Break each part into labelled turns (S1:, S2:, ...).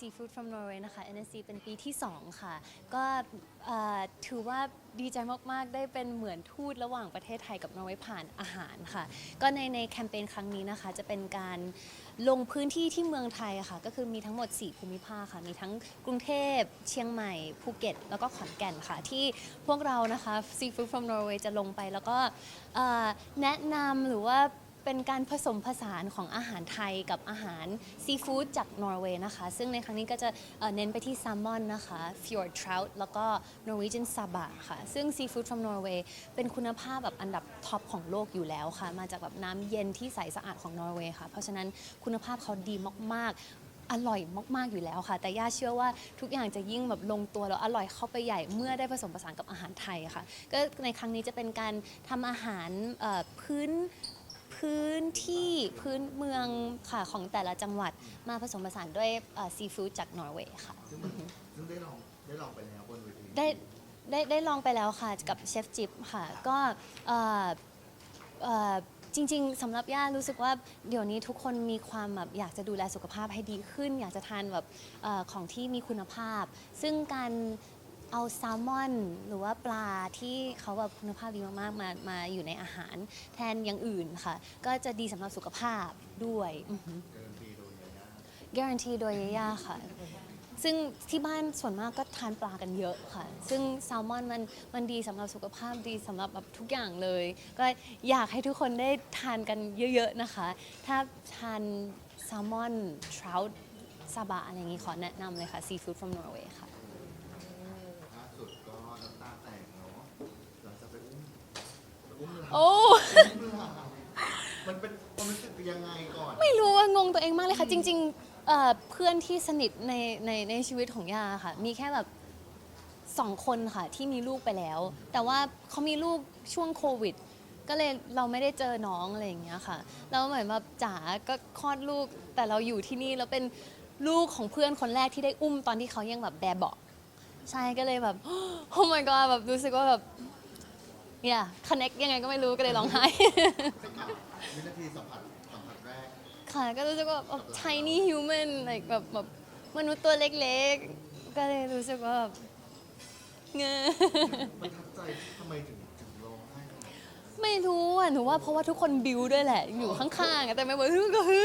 S1: Seafood from Norway นะคะ NSC เป็นปีที่ 2 ค่ะ ก็เอ่อถือว่าดีใจมาก ๆ ได้เป็นเหมือนทูตระหว่างประเทศไทยกับนอร์เวย์ผ่านอาหารค่ะ ก็ในในแคมเปญครั้งนี้นะคะ จะเป็นการลงพื้นที่ที่เมืองไทยค่ะ ก็คือมีทั้งหมด 4 ภูมิภาคค่ะ มีทั้งกรุงเทพ เชียงใหม่ ภูเก็ต แล้วก็ขอนแก่นค่ะ ที่พวกเรานะคะ Seafood from Norway จะลงไปแล้วก็เอ่อแนะนำหรือว่า เป็นการผสมผสานของอาหารไทยกับอาหารซีฟู้ดจากนอร์เวย์นะคะ ซึ่งในครั้งนี้ก็จะเอ่อเน้นไปที่แซลมอนนะคะ fjord trout แล้วก็ Norwegian saba ค่ะ ซึ่ง seafood from Norway เป็นคุณภาพแบบอันดับท็อปของโลกอยู่แล้วค่ะ มาจากแบบน้ำเย็นที่ใสสะอาดของนอร์เวย์ค่ะ เพราะฉะนั้นคุณภาพเขาดีมาก ๆ อร่อยมาก ๆ อยู่แล้วค่ะ แต่ย่าเชื่อว่าทุกอย่างจะยิ่งแบบลงตัวแล้วอร่อยเข้าไปใหญ่เมื่อได้ผสมผสานกับอาหารไทยค่ะ ก็ในครั้งนี้จะเป็นการทำอาหารเอ่อพื้น พื้นที่พื้นเมืองค่ะของแต่ละจังหวัดมาผสมผสานด้วยซีฟู้ดจากนอร์เวย์ค่ะ
S2: ซึ่งมันซึ่งได้ลองได้ลองไปแล้วบนเวที
S1: ได้ได้ได้ลองไปแล้วค่ะกับเชฟจิ๊บค่ะ ก็เอ่อเอ่อจริง ๆสำหรับย่ารู้สึกว่าเดี๋ยวนี้ทุกคนมีความแบบอยากจะดูแลสุขภาพให้ดีขึ้น อยากจะทานแบบเออของที่มีคุณภาพ ซึ่งการ เอาแซลมอน หรือว่าปลาที่เขาแบบคุณภาพดีมากๆมามาอยู่ในอาหารแทนอย่างอื่นค่ะ ก็จะดีสำหรับสุขภาพด้วยอือหือ
S2: การันตีโดยยาย่า
S1: การันตีโดยย่าค่ะ ซึ่งที่บ้านส่วนมากก็ทานปลากันเยอะค่ะ ซึ่งแซลมอนมันมันดีสำหรับสุขภาพดีสำหรับแบบทุกอย่างเลย ก็อยากให้ทุกคนได้ทานกันเยอะๆนะคะ ถ้าทานแซลมอนทร u ตซาบะอะไรอย่างนี้ขอแนะนำเลยค่ะ Seafood from Norway ค่ะ
S2: ล่าสุดก็น้ำตาแตกเนาะหลังจากไปอุ้มไปอุ้มหลาน
S1: โอ้
S2: อุ้มหลานมันเป็นความรู้สึกยังไงก่อน
S1: ไม่รู้ว่างงตัวเองมากเลยค่ะ จริงๆเอ่อเพื่อนที่สนิทในในในชีวิตของย่าค่ะ มีแค่แบบสองคนค่ะที่มีลูกไปแล้ว แต่ว่าเขามีลูกช่วงโควิด ก็เลยเราไม่ได้เจอน้องอะไรอย่างเงี้ยค่ะแล้วเหมือนแบบจ๋าก็คลอดลูก แต่เราอยู่ที่นี่แล้วเป็นลูกของเพื่อนคนแรกที่ได้อุ้มตอนที่เขายังแบบแบบเบาะใช่ก็เลยแบบโอ้ my god แบบรู้สึกว่าแบบ เนี่ย connect ยังไงก็ไม่รู้ก็เลยร้องไห้
S2: วินาทีสัมผัสสัมผัสแรก
S1: ค่ะก็รู้สึกว่าแบบ tiny human like แบบแบบมนุษย์ตัวเล็กๆ ก็เลยรู้สึกว่าแบบเงอ
S2: มันทับใจทำไมถึงถึงร้องไห้ขนาดนั้น
S1: ไม่รู้อะหนูว่าเพราะว่าทุกคนบิวด้วยแหละ อยู่ข้างๆอะแต่ไม่บอกฮึก็ฮึ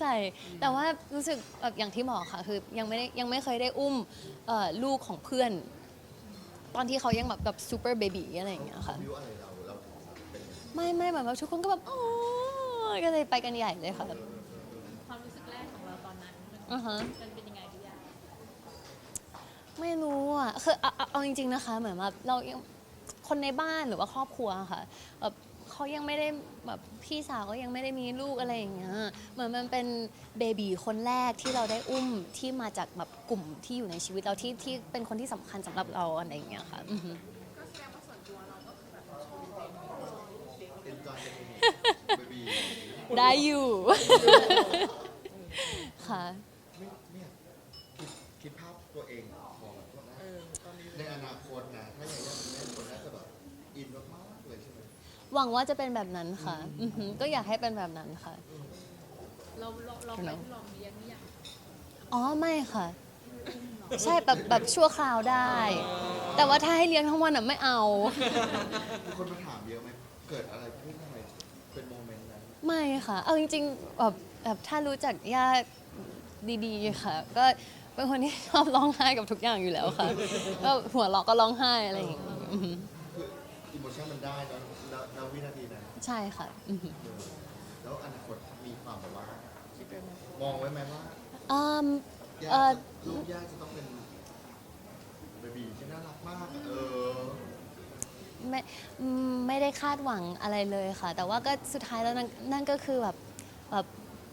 S1: ใส่ แต่ว่ารู้สึกแบบอย่างที่บอกค่ะคือยังไม่ได้ยังไม่เคยได้อุ้มเอ่อลูกของเพื่อน ตอนที่เขายังแบบแบบซูเปอร์เบบีอะไรอย่างเงี้ยค่ะ
S2: วิวอะไรเราเราถึงเป็นอย่างนี้
S1: ไม่ไม่แบบว่าทุกคนก็แบบอ๋อก็เลยไปกันใหญ่เลยค่ะ
S3: ความรู้สึกแรกของเราตอนนั้นมัน
S1: อือฮะ
S3: มันเป็นยังไงพี่ยา
S1: ไม่รู้อะคือเอาเอาเอาจริง ๆนะคะ เหมือนแบบเรายังคนในบ้านหรือว่าครอบครัวค่ะแบบ เขายังไม่ได้แบบพี่สาวก็ยังไม่ได้มีลูกอะไรอย่างเงี้ยเหมือนมันเป็นเบบีคนแรกที่เราได้อุ้มที่มาจากแบบกลุ่มที่อยู่ในชีวิตเราที่ที่เป็นคนที่สำคัญสำหรับเราอะไรอย่างเงี้ยค่ะอือฮึ
S2: เอ็นจอยกันเองเบบี
S1: ได้อยู่ ค่ะ
S2: ไม่ไม่อยากคิดคิดภาพตัวเองพอแบบว่าในอนาคตนะถ้าอย่างนี้มันเล่นคนน่าจะแบบอินมากๆเลยใช่ไหม
S1: หวังว่าจะเป็นแบบนั้นค่ะอือฮึก็อยากให้เป็นแบบนั้นค่ะ
S3: เราเราเราไปลองเลี้ยงหรือยัง
S1: อ๋อไม่ค่ะ ใช่แบบแบบชั่วคราวได้ แต่ว่าถ้าให้เลี้ยงทั้งวันอะไม่เอา
S2: มีคนมาถามเยอะไหมเกิดอะไรขึ้นทำไมเป็นโมเมนต์นั้น
S1: ไม่ค่ะ เอาจริงๆแบบแบบถ้ารู้จักย่าดีๆค่ะ ก็เป็นคนที่ชอบร้องไห้กับทุกอย่างอยู่แล้วค่ะ ก็หัวเราะก็ร้องไห้อะไรอย่างเงี้ยอือฮึ
S2: คืออิโมชันมันได้เนอะ แล้วแล้ววินาทีนั้น
S1: ใช่ค่ะอือฮึ
S2: เออแล้วอนาคตมีความแบบว่าคิดไว้ไหมมองไว้ไหมว่า
S1: อืม
S2: ย่า
S1: เอ่อ
S2: ลูกย่าจะต้องเป็นเบบีที่น่ารักมากอะเออ
S1: ไม่อืมไม่ได้คาดหวังอะไรเลยค่ะ แต่ว่าก็สุดท้ายแล้วนั่นนั่นก็คือแบบแบบ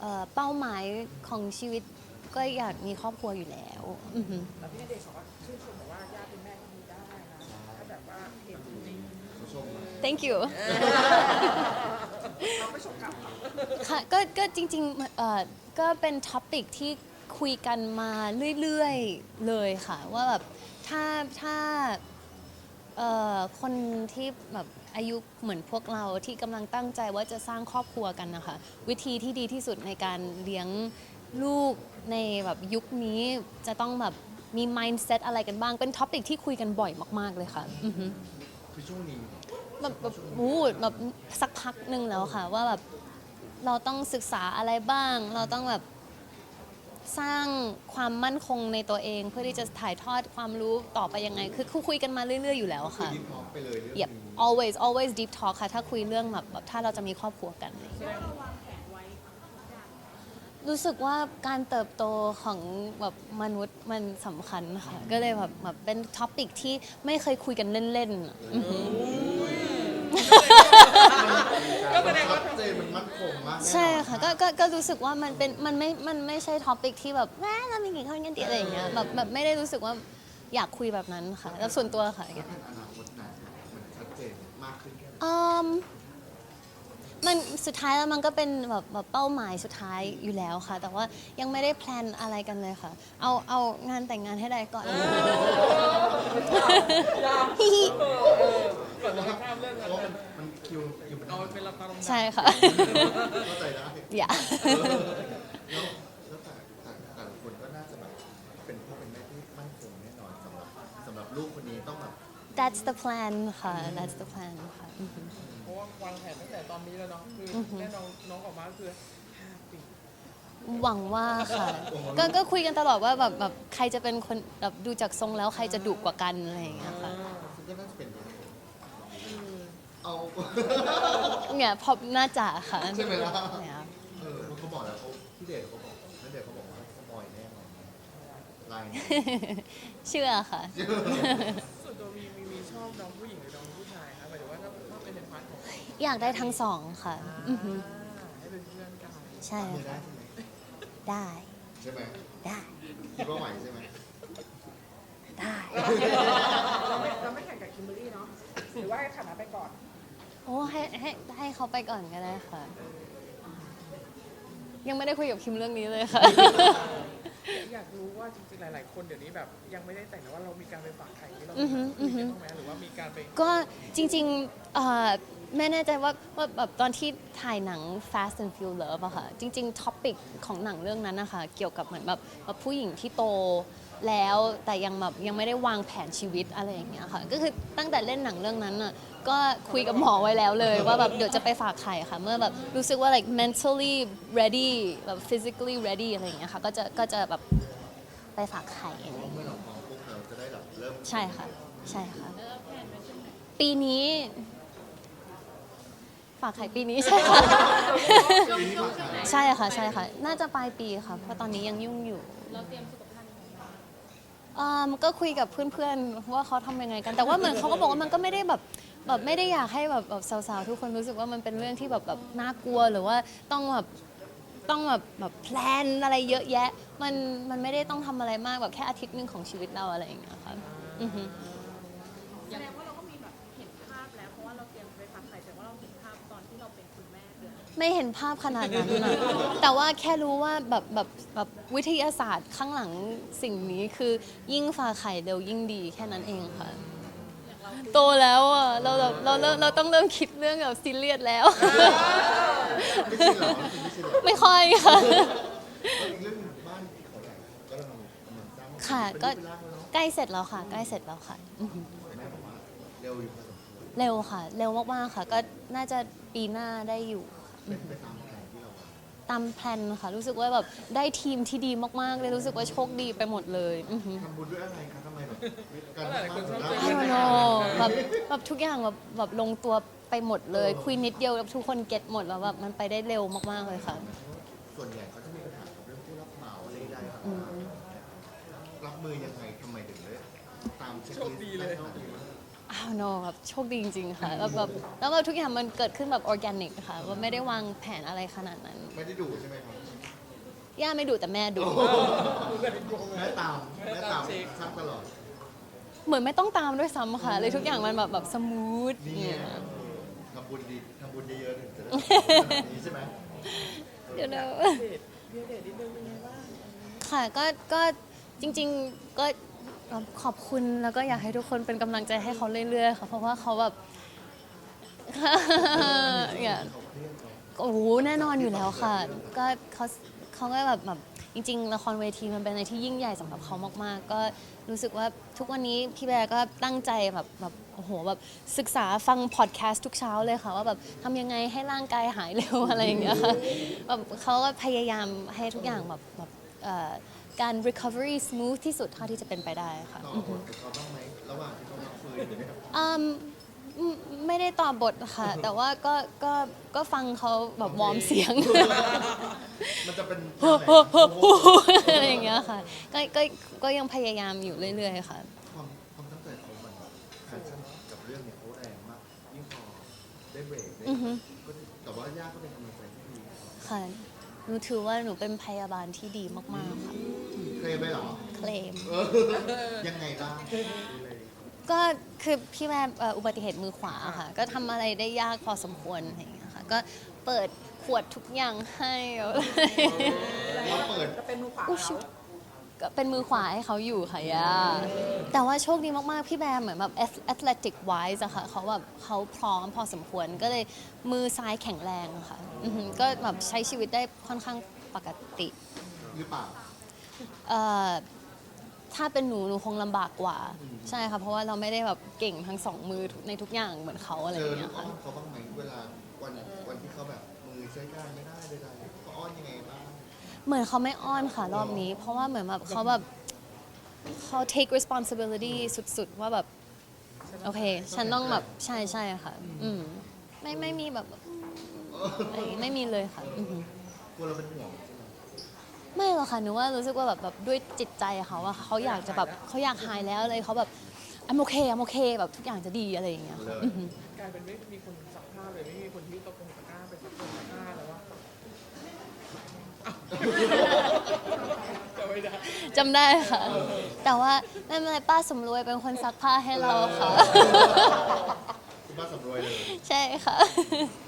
S1: เอ่อเป้าหมายของชีวิตก็อยากมีครอบครัวอยู่แล้วอือฮึ
S4: แต่พี่ณเดชน์บอกว่าชื่นชมบอกว่าย่าเป็นแม่ที่ดีได้นะถ้าแบบว่าเห็นจริง
S2: ผู้ชมนะ
S1: thank you
S4: เราไม่ชมกลับหรอก
S1: ค่ะก็ก็จริงๆเอ่อก็เป็นท็อปิกที่คุยกันมาเรื่อยๆเลยค่ะ ว่าแบบถ้าถ้าเอ่อคนที่แบบอายุเหมือนพวกเราที่กำลังตั้งใจว่าจะสร้างครอบครัวกันนะคะ วิธีที่ดีที่สุดในการเลี้ยงลูกในแบบยุคนี้จะต้องแบบมี mindset อะไรกันบ้าง เป็นท็อปิกที่คุยกันบ่อยมากๆเลยค่ะอือฮึ
S2: คือช่วงนี้
S1: แบบแบบอู้แบบสักพักหนึ่งแล้วค่ะ ว่าแบบเราต้องศึกษาอะไรบ้าง เราต้องแบบสร้างความมั่นคงในตัวเอง เพื่อที่จะถ่ายทอดความรู้ต่อไปยังไง คือคุยกันมาเรื่อย ๆ อยู่แล้ว
S2: คือ
S1: ค่ะ
S2: ดิฟพอปไปเลยเรื่อง
S1: Yep
S2: นี้
S1: always always deep talk ค่ะ ถ้าคุยเรื่องแบบแบบถ้าเราจะมีครอบครัวกันอะไรอย่างเงี้ยรู้สึกว่าการเติบโตของแบบมนุษย์มันสำคัญค่ะ ก็เลยแบบแบบเป็นท็อปิกที่ไม่เคยคุยกันเล่นๆอะอือฮึ
S2: ก็แสดงว่าชัดเจนมันมั่นคงมากแน่นอน
S1: ใช่ค่ะก็ก็ก็รู้สึกว่ามันเป็นมันไม่มันไม่ใช่ท็อปิกที่แบบแม่เรามีกี่คนกันดีอะไรอย่างเงี้ยแบบแบบไม่ได้รู้สึกว่าอยากคุยแบบนั้นค่ะแล้วส่วนตัวค่ะ
S2: แล้วแผนอนาคตนะมันชัดเจนมากขึ้นแค่ไหน
S1: อืมมันสุดท้ายแล้วมันก็เป็นแบบแบบเป้าหมายสุดท้ายอยู่แล้วค่ะ แต่ว่ายังไม่ได้แพลนอะไรกันเลยค่ะ เอาเอางานแต่งงานให้ได้ก่อนฮิฮิ
S4: ก่ อนจะข้ามเรื่อง
S2: เพ
S4: กัน
S2: ราะมันมันคิวคิวมัน
S4: เอาเป็นละครลง
S1: ใช่ค่ะ
S2: เข้าใจได้
S1: อย่า
S2: เออแล้วแล้วแต่แต่แต่ละคนก็น่าจะแบบเป็นพ่อเป็นแม่ที่มั่นคงแน่นอนสำหรับสำหรับลูกคนนี้ต้องแบบ
S1: that's the plan ค่ะ that's the plan ค่ะอือฮึ
S4: เพราะว่าวางแผนตั้งแต่ตอนนี้แล้วเนาะคือแน่นอนน้องออกมาก็คือห้าปี
S1: หวังว่าค่ะ ก็ก็คุยกันตลอดว่าแบบแบบใครจะเป็นคนแบบดูจากทรงแล้วใครจะดุกว่ากันอะไรอย่างเงี้ยค่ะ
S2: ซึ่งก็น่าจะเป็นไปได้ เอา
S1: เนี่ยพอน่าจะค่ะ
S2: ใช่ไหมล่ะ
S1: เนี่ย
S2: เออเขาบอกแล้วเขาพี่เดชเขาบอกพี่เดชเขาบอกว่าสปอยแน่นอนลายนี้
S1: เชื่อค่ะ
S4: ส่วนตัวมีมีมีชอบน้องผู้หญิงหรือน้องผู้ชายครับหมายถึงว่าถ้าถ้าเป็นในพาร์ทของ
S1: อยากได้ทั้งสองค่ะ อือฮึ
S4: ให้เป็นเพื่อนกัน
S1: ใช่
S2: ไม่ได้
S1: ค่ะ
S2: ใช่ไหม
S1: ได้
S2: ใช่ไหม
S1: ได้
S2: คิดว่าไหวใช่ไหม
S1: ได้
S4: เราไม่เราไม่แข่งกับคิมเบอรรี่เนาะหรือว่าให้ฐานะไปก่อน
S1: โอ้ให้ให้ให้เขาไปก่อนก็ได้ค่ะ ยังไม่ได้คุยกับคิมเรื่องนี้เลยค่ะ
S4: อยากรู้ว่าจริงๆ หลาย ๆ คนเดี๋ยวนี้แบบยังไม่ได้แต่งแต่ว่าเรามีการไปฝากไข่ที่เรา
S1: อือฮึอือฮึ
S4: คุยกันบ้างไหมหรือว่ามีการไป
S1: ก็จริงๆเอ่อไม่แน่ใจว่าว่าแบบตอนที่ถ่ายหนัง Fast and Furious Love อะค่ะ จริงๆท็อปิกของหนังเรื่องนั้นนะคะ เกี่ยวกับเหมือนแบบแบบผู้หญิงที่โต แล้วแต่ยังแบบยังไม่ได้วางแผนชีวิตอะไรอย่างเงี้ยค่ะ ก็คือตั้งแต่เล่นหนังเรื่องนั้นอะก็คุยกับหมอไว้แล้วเลย ว่าแบบเดี๋ยวจะไปฝากไข่ค่ะ เมื่อแบบรู้สึกว่า like mentally ready แบบ physically ready อะไรอย่างเงี้ยค่ะก็จะก็จะแบบไปฝากไข่อะไรอย่าง
S2: เมื่
S1: เงี้
S2: อยเราพร้อมปุ๊บเราจะได้แบบเริ่ม
S1: ใช่ค่ะ ใช่ค่ะ
S3: แล้วแผนไว้ช่วงไหน
S1: ปีนี้ ฝากไข่ปีนี้ใช่ค่ะ
S3: ช่วงช่วงช่วงไหน
S1: ใช่ค่ะใช่ค่ะ น่าจะปลายปีค่ะ เพราะตอนนี้ยังยุ่งอยู่
S3: เราเตรียมสุขภาพยังไงบ้าง
S1: อืมก็คุยกับเพื่อนๆว่าเขาทำยังไงกัน แต่ว่าเหมือนเขาก็บอกว่ามันก็ไม่ได้แบบแบบไม่ได้อยากให้แบบแบบสาวๆทุกคนรู้สึกว่ามันเป็นเรื่องที่แบบแบบน่ากลัวหรือว่าต้องแบบต้องแบบแบบแพลนอะไรเยอะแยะ มันมันไม่ได้ต้องทำอะไรมากแบบแค่อาทิตย์หนึ่งของชีวิตเราอะไรอย่างเงี้ยค่ะอือฮึ ไม่เห็นภาพขนาดนั้นนะแต่ว่าแค่รู้ว่าแบบแบบแบบวิทยาศาสตร์ข้างหลังสิ่งนี้คือยิ่งฝาไข่เร็วยิ่งดีแค่นั้นเองค่ะ โตแล้วอะเราแบบเราเราเราต้องเริ่มคิดเรื่องแบบซีเรียสแล้ว
S2: ไม่ใช่เหรอไม่ใช่เหรอ
S1: ไม่ค่อยค่ะ
S2: แล้วอีกเรื่องหนึ่งบ้านที่เขาใหญ่ก็กำลังกำลังสร้าง
S1: ค่ะก็
S2: เป็นรูปเป็นร่างแล้วเนาะ
S1: ใกล้เสร็จแล้วค่ะ ใกล้เสร็จแล้วค่ะอือฮึ
S2: แม่บอกว่าเร็วอยู่พอสมควร
S1: เร็วค่ะ เร็วมากๆค่ะ ก็น่าจะปีหน้าได้อยู่ค่ะ
S2: เป็นไปตามแผนที่เราวาง
S1: ตามแพลนค่ะ รู้สึกว่าแบบได้ทีมที่ดีมากๆเลยรู้สึกว่าโชคดีไปหมดเลยอือฮึ
S2: ทำบุญด้วยอะไรคะทำไมแบบการ
S4: หลายๆคนชอบ
S2: ส
S4: เจ
S2: ร้าง
S4: อ
S1: I don't know แบบแบบทุกอย่างแบบแบบลงตัวไปหมดเลย คุยนิดเดียวแล้วทุกคนเก็ตหมดแล้วแบบมันไปได้เร็วมากๆเลยค่ะ
S2: ส่วนใหญ่เขาจะมีปัญหากับเรื่องผู้รับเหมาอะไรใดๆครับ
S1: อืม
S2: รับมือยังไงทำไมถึงได้ตามเช็ค
S4: โชคดีเลย
S2: โชคดีมาก
S1: อ้าวโนแบบโชคดีจริง ๆ ค่ะแล้วแบบแล้วแบบทุกอย่างมันเกิดขึ้นแบบออร์แกนิกค่ะว่าไม่ได้วางแผนอะไรขนาดนั้น
S2: ไม่ได้ดูใช่ไหมครับ
S1: ย่าไม่ดูแต่แม่ดู
S2: แม่ตามแม่ตามซักตลอด
S1: เหมือนไม่ต้องตามด้วยซ้ำค่ะ เลยทุกอย่างมันแบบแบบสมูท
S2: นี่
S1: เนี่ย
S2: ทำบุญดีทำบุญเยอะๆถึงจะได้ขนาดนี้ใช่ไหม
S1: เดี๋ยวนะ
S4: เดทเพียเดทนิดนึงเป็นไงบ้าง
S1: ค่ะก็ก็จริงๆก็ ขอบคุณแล้วก็อยากให้ทุกคนเป็นกำลังใจให้เขาเรื่อยๆค่ะเพราะว่าเขาแบบ เนี่ย
S2: เขาเครียดเนอะ
S1: โอ้โหแน่นอนอยู่แล้วค่ะ ก็เขาเขาก็แบบแบบจริง ๆ ละครเวทีมันเป็นอะไรที่ยิ่งใหญ่สำหรับเขามากๆ ก็รู้สึกว่าทุกวันนี้พี่แบร์ก็ตั้งใจแบบแบบโอ้โหแบบศึกษาฟังพอดแคสต์ทุกเช้าเลยค่ะ ว่าแบบทำยังไงให้ร่างกายหายเร็ว อะไรอย่างเงี้ยค่ะแบบเขาก็พยายามให้ทุกอย่างแบบแบบเอ่อ การ recovery smooth ที่สุดเท่าที่จะเป็นไปได้ค่ะ
S2: ต่อ
S1: อือบฮึ
S2: ทกับเขาบ้างไหมระหว่างที่เขาพักฟื้นอยู่เนี่ย
S1: อืมอืมไม่ได้ตอบบทค่ะ แต่ว่าก็ก็ก็ฟังเขาแบบวอร์มเสียง
S2: มันจะเป็น
S1: โอ้โหโอ้โหอะไรอย่างเงี้ยค่ะก็ก็ก็ยังพยายามอยู่เรื่อยๆค่ะ
S2: ความความตั้งใจเขามันแฟชั่นกับเรื่องเนี่ยเขาแรงมากยิ่งพอได้เบรกได้
S1: อือฮึ
S2: ก็แต่ว่าย่าก็เป็นกำลังใจที่ดี
S1: ค่ะ หนูถือว่าหนูเป็นพยาบาลที่ดีมากๆค่ะ
S2: เค ลมไปเหรอ
S1: เคลม
S2: เออยังไงบ้างดูเลย
S1: ก็คือพี่แม่เอ่ออุบัติเหตุมือขวาค่ะ ก็ทำอะไรได้ยากพอสมควรอะไรอย่างเงี้ยค่ะ ก็เปิดขวดทุกอย่างให้
S2: เราเปิด
S3: จะเป็นมือขวา
S1: อุ๊ย
S3: เขา
S1: ก็เป็นมือขวาให้เขาอยู่ค่ะย่าแต่ว่าโชคดีมาก ๆ พี่แบมเหมือนแบบ athletic wise อะค่ะเขาแบบเขาพร้อมพอสมควรก็เลยมือซ้ายแข็งแรงอะค่ะอือหือก็แบบใช้ชีวิตได้ค่อนข้างปกติ
S2: หรือเปล่า
S1: เอ่อถ้าเป็นหนูหนูคงลำบากกว่า ใช่ค่ะเพราะว่าเราไม่ได้แบบเก่งทั้งสองมือในทุกอย่างเหมือนเขาอะไร
S2: เจ
S1: อ
S2: อย่างลู
S1: เงี้
S2: ก
S1: ย
S2: อ้อ
S1: ค่ะ
S2: นเขาบ้างไหมเวลาวันวันที่เขาแบบมือใช้การไม่ได้ใดๆเขาอ้อนยังไงบ้าง
S1: เหมือนเขาไม่อ้อนค่ะรอบนี้ เพราะว่าเหมือนแบบเขาแบบเขา take responsibility สุดๆ ว่าแบบ โอเค ฉันต้องแบบใช่ใช่ค่ะ อืมไม่ไม่มีแบบอะไรอย่างงี้ไม่มีเลยค่ะอือหือก
S2: ลัวเราเป็นห่วงใช่ ไหม
S1: ไม่หรอกค่ะหนูว่ารู้สึกว่าแบบแบบด้วยจิตใจเขาอะเขาอยากจะแบบเขาอยากหายแล้วเลยเขาแบบอ m โอเคอ m โอเคแบบทุกอย่างจะดีอะไรอย่างเงี้ย
S2: เล
S1: ค่ะ
S2: ย
S1: อือหือก
S4: ลายเป็นไม่มีคนซักผ้าเลยไม่มีคนที่ตะกงตะกร้าไปซักตะกร้าแล้วว่าจะไม่ได้
S1: จำได้ค่ะ แต่ว่าไม่เป็นไรป้าสำรวยเป็นคนซักผ้าให้เราค่ะ
S2: คุณป้าสำรวยเลย
S1: ใช่ค่ะ
S2: โอเค